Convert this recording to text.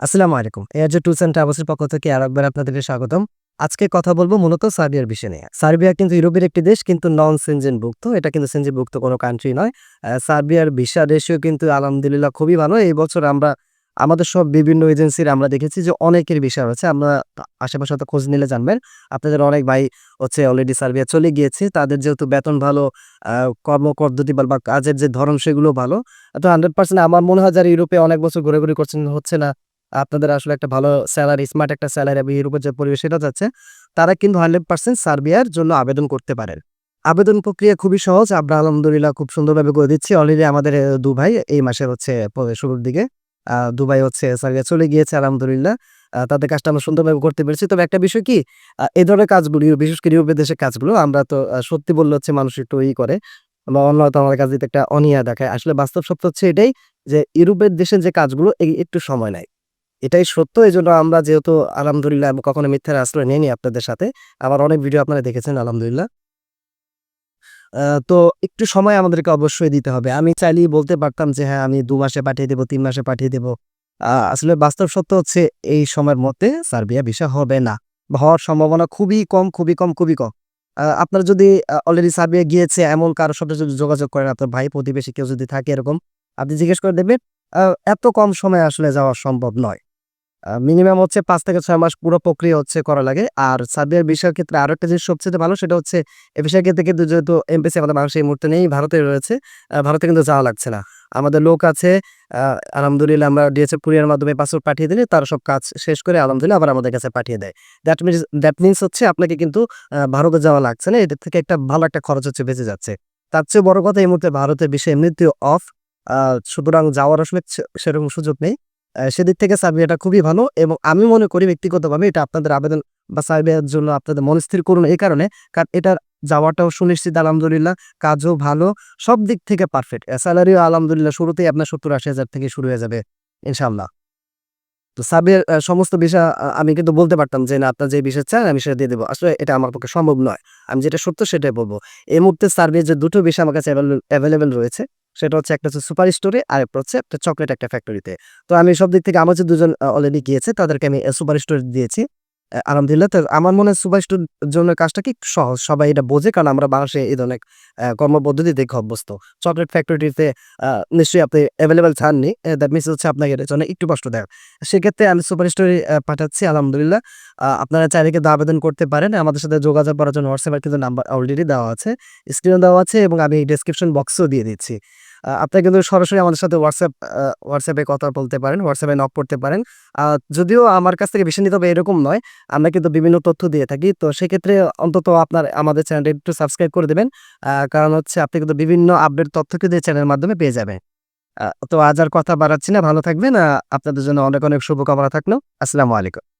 আসসালামু আলাইকুম। এয়ার যে টুলস অ্যান্ড ট্রাভেলসের পক্ষ থেকে আর একবার আপনাদেরকে স্বাগতম। আজকে কথা বলব মূলত সার্বিয়ার বিষয় নিয়ে। সার্বিয়া কিন্তু ইউরোপের একটি দেশ কিন্তু নন সেনজেন ভুক্ত এটা কিন্তু সেনজেন ভুক্ত কোনো কান্ট্রি নয়। সার্বিয়ার ভিসা রেশিও কিন্তু আলহামদুলিল্লাহ খুবই ভালো। এই বছর আমরা আমাদের সব বিভিন্ন এজেন্সির আমরা দেখেছি যে অনেকের ভিসা রয়েছে। আমরা আশেপাশে হয়তো খোঁজ নিলে জানবেন। আপনাদের অনেক ভাই হচ্ছে অলরেডি সার্বিয়া চলে গিয়েছে। তাদের যেহেতু বেতন ভালো আহ, কর্মপদ্ধতি বা কাজের যে ধরন সেগুলো ভালো। তো হান্ড্রেড পার্সেন্ট আমার মনে হয় যারা ইউরোপে অনেক বছর ঘুরে করছেন হচ্ছে না আপনাদের আসলে একটা ভালো স্যালারি স্মার্ট একটা স্যালারি এবং ইউরোপের যে পরিবেশ সেটা যাচ্ছে, তারা কিন্তু হান্ড্রেড পার্সেন্ট সার্বিয়ার জন্য আবেদন করতে পারেন। আবেদন প্রক্রিয়া খুবই সহজ, আমরা আলহামদুলিল্লাহ খুব সুন্দরভাবে করে দিচ্ছি। অলরেডি আমাদের দুবাই এই মাসের হচ্ছে শুরুর দিকে দুবাই হচ্ছে সার্বিয়া চলে গিয়েছে আলহামদুলিল্লাহ। তাদের কাজটা আমরা সুন্দরভাবে করতে পেরেছি। তবে একটা বিষয় কি এই ধরনের কাজগুলো, বিশেষ করে ইউরোপের দেশের কাজগুলো, আমরা তো সত্যি বললে হচ্ছে মানুষ একটু ই করে বা অন্য হয়তো আমার কাছে একটা অনিয়া দেখায়। আসলে বাস্তব সত্য হচ্ছে এটাই যে ইউরোপের দেশের যে কাজগুলো একটু সময় নেয়। এটাই সত্য। এই জন্য আমরা যেহেতু আলহামদুলিল্লাহ আমি কখনো মিথ্যার আশ্রয় নিইনি আপনাদের সাথে আমার অনেক ভিডিও আপনারা দেখেছেন, আলহামদুলিল্লাহ। তো একটু সময় আমাদেরকে অবশ্যই দিতে হবে। আমি চাইলেই বলতে পারতাম যে হ্যাঁ আমি দু মাসে পাঠিয়ে দেবো, তিন মাসে পাঠিয়ে দেবো। আসলে বাস্তব সত্য হচ্ছে এই সময়ের মধ্যে সার্বিয়া ভিসা হবে না হওয়ার সম্ভাবনা খুবই কম খুবই কম খুবই কম। আপনার যদি অলরেডি সার্বিয়া গিয়েছে, এমন কারোর সাথে যদি যোগাযোগ করেন, আপনার ভাই প্রতিবেশী কেউ যদি থাকে এরকম, আপনি জিজ্ঞেস করে দেবেন এত কম সময় আসলে যাওয়া সম্ভব নয়। মিনিমাম হচ্ছে পাঁচ থেকে ছয় মাস পুরো প্রক্রিয়া হচ্ছে করা লাগে। আর সার্বিয়ার বিষয়ের ক্ষেত্রে আরও একটা জিনিস সবচেয়ে ভালো, সেটা হচ্ছে এ বিষয়ের ক্ষেত্রে কিন্তু যেহেতু এমপিসি আমাদের বাংলাদেশে এই মুহূর্তে নেই, ভারতে রয়েছে। ভারতে কিন্তু যাওয়া লাগছে না। আমাদের লোক আছে আলহামদুলিল্লাহ আমরা ডিএচএফ কুরিয়ার মাধ্যমে পাসপোর্ট পাঠিয়ে দিলে তারা সব কাজ শেষ করে আলহামদুলিল্লাহ আবার আমাদের কাছে পাঠিয়ে দেয়। দ্যাট মিনস দ্যাট মিনস হচ্ছে আপনাকে কিন্তু ভারতে যাওয়া লাগছে না এটার থেকে একটা ভালো একটা খরচ হচ্ছে বেঁচে যাচ্ছে। তার চেয়ে বড় কথা এই মুহূর্তে ভারতের বিষয়ে এমনিতেও অফ সুতরাং যাওয়ার আসলে সেরকম সুযোগ নেই। সেদিক থেকে সার্বিয়াটা খুবই ভালো এবং আমি মনে করি ব্যক্তিগতভাবে এটা আপনাদের আবেদন বা সার্বিয়ার জন্য আপনাদের মনস্থির করুন এই কারণে, কারণ এটা যাওয়াটাও সুনিশ্চিত, আলহামদুলিল্লাহ, কাজও ভালো, সব দিক থেকে পারফেক্ট স্যালারিও আলহামদুলিল্লাহ শুরুতেই আপনার সত্তর আশি হাজার থেকে শুরু হয়ে যাবে ইনশাল্লাহ তো সাবের সমস্ত বিষয় আমি কিন্তু বলতে পারতাম যে না, আপনার যে বিষয় চান আমি সেটা দিয়ে দেবো, আসলে এটা আমার পক্ষে সম্ভব নয়, আমি যেটা সত্য সেটাই বলব। এই মুহূর্তে সার্ভের যে দুটো বিষয় আমার কাছে অ্যাভেলেবেল রয়েছে সেটা হচ্ছে একটা হচ্ছে সুপার স্টোরে আর হচ্ছে একটা চকলেট একটা ফ্যাক্টরিতে তো। আমি সব দিক থেকে আমার যে দুজন অলরেডি গিয়েছে, তাদেরকে আমি সুপার স্টোরে দিয়েছি। আলহামদুলিল্লাহ, তো আমার মনে হয় সুপার স্টোর জন্য কাজটা কি সহজ। সবাই এটা বোঝে, কারণ আমরা বাংলাদেশে এই ধরনের কর্মপদ্ধতি দেখে অভ্যস্ত। চকলেট ফ্যাক্টরিতে নিশ্চয়ই আপনি অ্যাভেলেবেল চাননি দ্যাট মিনস হচ্ছে আপনাকে এটার জন্য একটু কষ্ট দেয়। সেক্ষেত্রে আমি সুপার স্টোরে পাঠাচ্ছি, আলহামদুলিল্লাহ। আপনারা চাইলে কিন্তু আবেদন করতে পারেন। আমাদের সাথে যোগাযোগ করার জন্য হোয়াটসঅ্যাপের কিন্তু নাম্বার অলরেডি দেওয়া আছে স্ক্রিনে দেওয়া আছে এবং আমি ডেসক্রিপশন বক্সও দিয়ে দিচ্ছি। আপনারা কিন্তু সরাসরি আমাদের সাথে হোয়াটসঅ্যাপ হোয়াটসঅ্যাপে কথা বলতে পারেন হোয়াটসঅ্যাপে নক করতে পারেন। যদিও আমার কাছ থেকে বেশি নিতে হবে এরকম নয়, আমরা কিন্তু বিভিন্ন তথ্য দিয়ে থাকি। তো সেক্ষেত্রে অন্তত আপনার, আমাদের চ্যানেলটা একটু সাবস্ক্রাইব করে দেবেন। কারণ হচ্ছে আপনি কিন্তু বিভিন্ন আপডেট তথ্য কিন্তু চ্যানেলের মাধ্যমে পেয়ে যাবেন। তো আজ আর কথা বাড়াচ্ছি না। ভালো থাকবেন। আপনাদের জন্য অনেক অনেক শুভকামনা থাকল। আসসালামু আলাইকুম।